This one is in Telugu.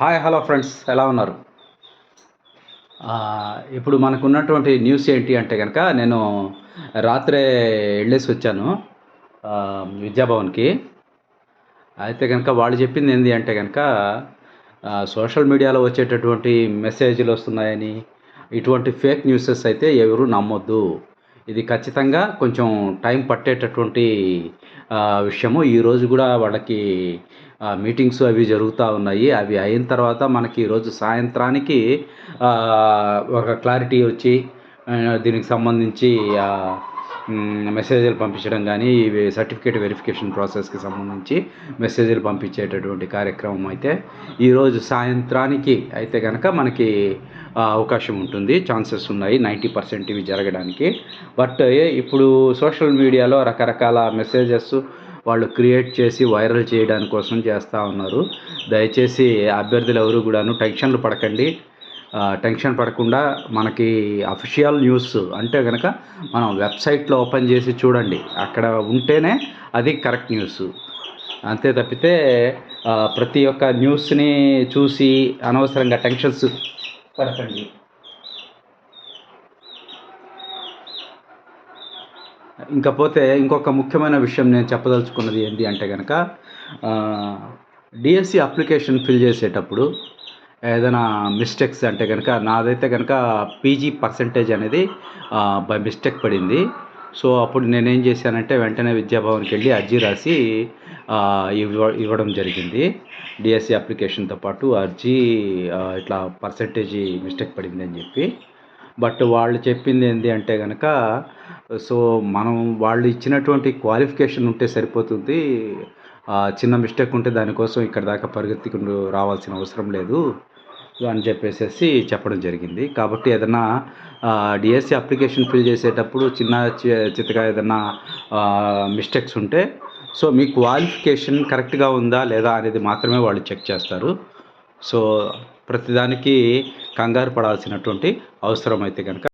Hi hello friends. ఎలా ఉన్నారు? ఇప్పుడు మనకున్నటువంటి న్యూస్ ఏంటి అంటే కనుక నేను రాత్రే వెళ్ళేసి వచ్చాను విద్యాభవన్కి. అయితే కనుక వాళ్ళు చెప్పింది ఏంటి అంటే కనుక సోషల్ మీడియాలో వచ్చేటటువంటి మెసేజ్లు వస్తున్నాయని ఇటువంటి ఫేక్ న్యూసెస్ అయితే ఎవరు నమ్మొద్దు. ఇది ఖచ్చితంగా కొంచెం టైం పట్టేటటువంటి విషయము. ఈరోజు కూడా వాళ్ళకి మీటింగ్స్ అవి జరుగుతూ ఉన్నాయి. అవి అయిన తర్వాత మనకి ఈరోజు సాయంత్రానికి ఒక క్లారిటీ వచ్చి దీనికి సంబంధించి మెసేజ్లు పంపించడం కానీ ఇవి సర్టిఫికేట్ వెరిఫికేషన్ ప్రాసెస్కి సంబంధించి మెసేజ్లు పంపించేటటువంటి కార్యక్రమం అయితే ఈరోజు సాయంత్రానికి అయితే కనుక మనకి అవకాశం ఉంటుంది. ఛాన్సెస్ ఉన్నాయి నైంటీ పర్సెంట్ ఇవి జరగడానికి. బట్ ఇప్పుడు సోషల్ మీడియాలో రకరకాల మెసేజెస్ వాళ్ళు క్రియేట్ చేసి వైరల్ చేయడానికి కోసం చేస్తూ ఉన్నారు. దయచేసి అభ్యర్థులు ఎవరు కూడాను టెన్షన్లు పడకండి. టెన్షన్ పడకుండా మనకి అఫిషియల్ న్యూస్ అంటే కనుక మనం వెబ్సైట్లో ఓపెన్ చేసి చూడండి. అక్కడ ఉంటేనే అది కరెక్ట్ న్యూస్. అంతే తప్పితే ప్రతి ఒక్క న్యూస్ని చూసి అనవసరంగా టెన్షన్స్ పడకండి. ఇంకా పోతే ఇంకొక ముఖ్యమైన విషయం నేను చెప్పదలుచుకున్నది ఏంటి అంటే కనుక డిఎస్సి అప్లికేషన్ ఫిల్ చేసేటప్పుడు ఏదైనా మిస్టేక్స్ అంటే కనుక నాదైతే కనుక పీజీ పర్సంటేజ్ అనేది బై మిస్టేక్ పడింది. సో అప్పుడు నేనేం చేశానంటే వెంటనే విద్యాభవన్కి వెళ్ళి అర్జీ రాసి ఇవ్వ ఇవ్వడం జరిగింది. డిఎస్సి అప్లికేషన్తో పాటు అర్జీ ఇట్లా పర్సంటేజీ మిస్టేక్ పడింది అని చెప్పి. బట్ వాళ్ళు చెప్పింది ఏంటి అంటే కనుక సో మనం వాళ్ళు ఇచ్చినటువంటి క్వాలిఫికేషన్ ఉంటే సరిపోతుంది. చిన్న మిస్టేక్ ఉంటే దానికోసం ఇక్కడ దాకా పరిగెత్తుకుంటూ రావాల్సిన అవసరం లేదు అని చెప్పేసి చెప్పడం జరిగింది. కాబట్టి ఏదైనా డిఎస్సి అప్లికేషన్ ఫిల్ చేసేటప్పుడు చిన్న చి- చితగా ఏదైనా మిస్టేక్స్ ఉంటే సో మీ క్వాలిఫికేషన్ కరెక్ట్గా ఉందా లేదా అనేది మాత్రమే వాళ్ళు చెక్ చేస్తారు. సో ప్రతిదానికి కంగారు పడాల్సినటువంటి అవసరం అయితే కనుక